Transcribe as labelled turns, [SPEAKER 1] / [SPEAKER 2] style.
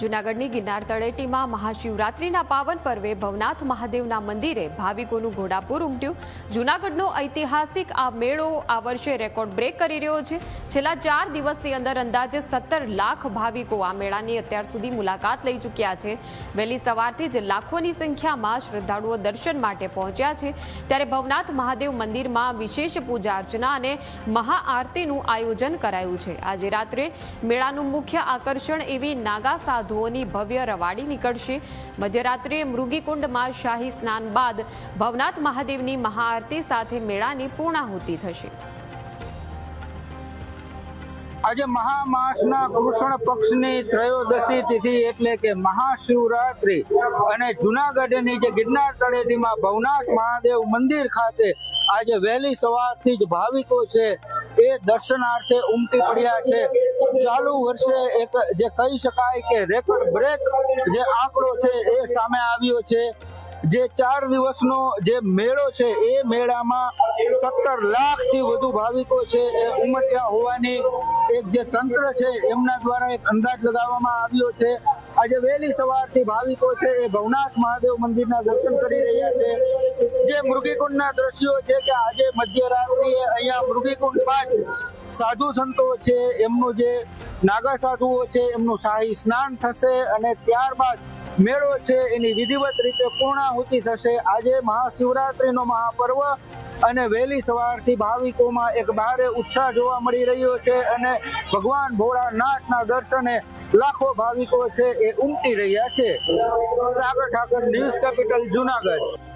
[SPEAKER 1] જૂનાગઢની ગિરનાર તળેટીમાં મહાશિવરાત્રિના પાવન પર્વે ભવનાથ મહાદેવના મંદિરે ભાવિકોનું ઘોડાપુર ઉમટ્યું. જૂનાગઢનો ઐતિહાસિક આ મેળો આ વર્ષે રેકોર્ડ બ્રેક કરી રહ્યો છે. છેલ્લા ચાર દિવસની અંદર અંદાજે સત્તર લાખ ભાવિકો આ મેળાની અત્યાર સુધી મુલાકાત લઈ ચૂક્યા છે. વહેલી સવારથી જ લાખોની સંખ્યામાં શ્રદ્ધાળુઓ દર્શન માટે પહોંચ્યા છે. ત્યારે ભવનાથ મહાદેવ મંદિરમાં વિશેષ પૂજા અર્ચના અને મહાઆરતીનું આયોજન કરાયું છે. આજે રાત્રે મેળાનું મુખ્ય આકર્ષણ એવી નાગા સાધુઓની ભવ્ય રવાડી નીકળશે. મધ્યરાત્રિએ મૃગીકુંડમાં શાહી સ્નાન બાદ ભવનાથ મહાદેવની મહાઆરતી સાથે મેળાની પૂર્ણાહુતિ થશે.
[SPEAKER 2] આજે મહામાસના કૃષ્ણ પક્ષની ત્રયોદશી તિથિ એટલે કે મહાશિવરાત્રિ. અને જુનાગઢની જે ગિરનાર તળેટીમાં ભવનાથ મહાદેવ મંદિર ખાતે આજે વહેલી સવારથી જ ભાવિકો છે એ દર્શનાર્થે ઉમટી પડ્યા છે. ચાલુ વર્ષે એક જે કહી શકાય કે રેકોર્ડ બ્રેક જે આંકડો છે એ સામે આવ્યો છે. જે ચાર દિવસનો જે મેળો છે, એ મેળામાં સત્તર લાખથી વધુ ભાવિકો છે, એ ઉમટ્યા હોવાની એક જે તંત્ર છે, એમના દ્વારા એક અંદાજ લગાવવામાં આવ્યો છે. આજે વહેલી સવારથી ભાવિકો છે, એ ભવનાથ મહાદેવ મંદિરના દર્શન કરી રહ્યા છે. જે મૃગીકુંડના દ્રશ્યો છે કે આજે મધ્યરાત્રિએ અહીંયા મૃગીકુંડમાં જ સાધુ સંતો છે, એમનું જે નાગા સાધુઓ છે, એમનું શાહી સ્નાન થશે અને ત્યારબાદ મેળો છે, એની વિધિવત રીતે પૂર્ણાહુતિ થશે. આજે મહાશિવરાત્રિનો મહાપર્વ અને વહેલી સવારથી ભાવિકોમાં એક ભારે ઉત્સાહ જોવા મળી રહ્યો છે અને ભગવાન ભોળાનાથના દર્શને લાખો ભાવિકો છે એ ઉમટી રહ્યા છે. Sagar Thakar, news capital, Junagadh.